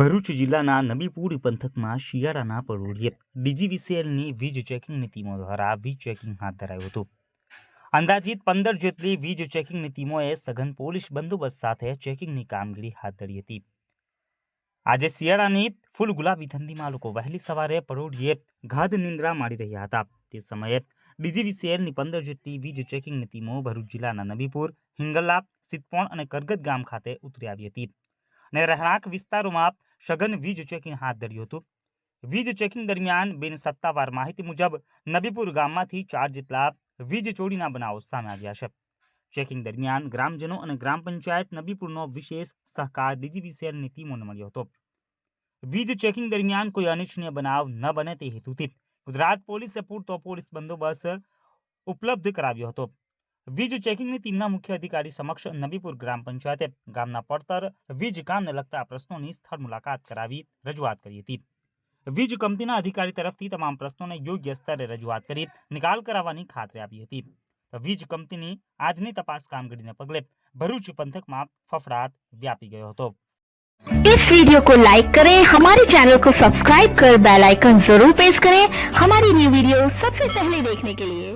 ભરૂચ જિલ્લાના નબીપુર પંથકમાં શિયાળાના પરોળીએ ડીજીવીસીએલની વીજ ચેકિંગની ટીમો દ્વારા વીજ ચેકિંગ હાથ ધરાયું હતું. અંદાજિત પંદર જેટલી વીજ ચેકિંગની ટીમોએ સઘન પોલીસ બંદોબસ્ત સાથે ચેકિંગની કામગીરી હાથ ધરી હતી. આજે શિયાળાની ફૂલ ગુલાબી ઠંડીમાં લોકો વહેલી સવારે પરોઢિયે ગાઢ નિંદ્રા માણી રહ્યા હતા. તે સમયે ડીજીવીસીએલની પંદર જેટલી વીજ ચેકિંગની ટીમો ભરૂચ જિલ્લાના નબીપુર હિંગલા સિદ્ધપોણ અને કરગત ગામ ખાતે ઉતરી આવી હતી. અને રહેણાંક વિસ્તારોમાં સઘન વીજ ચેકિંગ હાથ ધર્યું હતું વીજ ચેકિંગ દરમિયાન બિન સત્તાવાર માહિતી મુજબ નબીપુર ગામમાંથી ચાર જેટલા વીજ ચોરીના બનાવો સામે આવ્યા છે ચેકિંગ દરમિયાન ગ્રામજનો અને ગ્રામ પંચાયત નબીપુરનો વિશેષ સહકાર ડીજીવીસીએલની ટીમોને મળ્યો હતો વીજ ચેકિંગ દરમિયાન કોઈ અનિચ્છનીય બનાવ ન બને તે હેતુથી ગુજરાત પોલીસે પૂરતો પોલીસ બંદોબસ્ત ઉપલબ્ધ કરાવ્યો હતો વીજ ચેકિંગની ટીમના મુખ્ય અધિકારી સમક્ષ નબીપુર ગ્રામ પંચાયતે ગામના પડતર વીજ કામને લગતા પ્રશ્નોની સ્થળ મુલાકાત કરાવી રજૂઆત કરી હતી વીજ કંપનીના અધિકારી તરફથી તમામ પ્રશ્નોને યોગ્ય સ્તરે રજૂઆત કરી નિકાલ કરાવવાની ખાતરી આપી હતી તો વીજ કંપનીની આજની તપાસ કામગીરીને પગલે ભરૂચ પંથકમાં ફફડાટ વ્યાપી ગયો હતો इस वीडियो को लाइक करें हमारे चैनल को सब्सक्राइब कर बेल आइकन जरूर प्रेस करें हमारी न्यू वीडियो सबसे पहले देखने के लिए